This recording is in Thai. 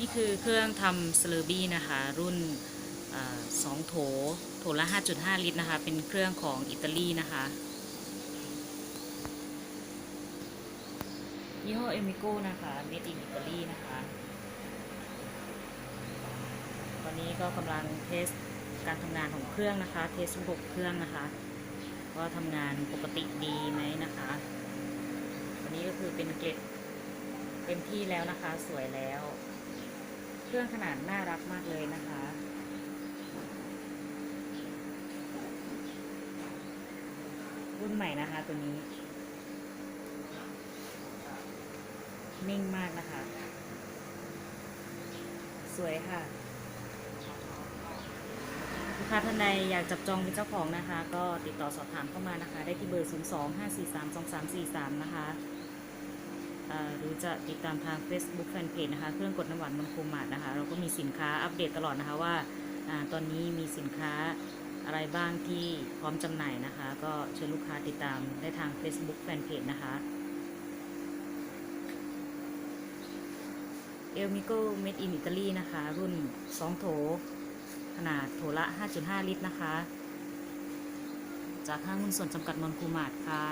นี่คือเครื่องทำสเลอร์บี้นะคะ รุ่นอสองโถ โถละ 5.5 ลิตรนะคะ เป็นเครื่องของอิตาลีนะคะยี่ห้อเอมิโกนะคะเมดินอิตาลีนะคะ ตอนนี้ก็กำลังเทสการทำงานของเครื่องนะคะ เทสระบบเครื่องนะคะว่าทำงานปกติดีไหมนะคะอันนี้ก็คือเป็นเกล็ดเต็มที่แล้วนะคะ สวยแล้ว เครื่องขนาดน่ารักมากเลยนะคะ รุ่นใหม่นะคะตัวนี้ นิ่งมากนะคะ สวยค่ะลูกค้าท่านใดอยากจับจองเป็นเจ้าของนะคะ ก็ติดต่อสอบถามเข้ามานะคะ ได้ที่เบอร์ 0 2 5 4 3 2 3 4 3 นะคะเอ่อ หรือจะติดตามทาง Facebook Fanpage นะคะ เครื่องกดน้ำหวานมันโคมาดนะคะ เราก็มีสินค้าอัปเดตตลอดนะคะว่าอตอนนี้มีสินค้าอะไรบ้างที่พร้อมจำหน่ายนะคะ ก็เชิญลูกค้าติดตามได้ทาง Facebook Fanpage นะคะเอลมิโกเมดอินอิตาลีนะคะ รุ่น 2 โถ ขนาดโถละ 5.5 ลิตรนะคะ จากห้างหุ้นส่วนจำกัดมอนคูมาดค่ะ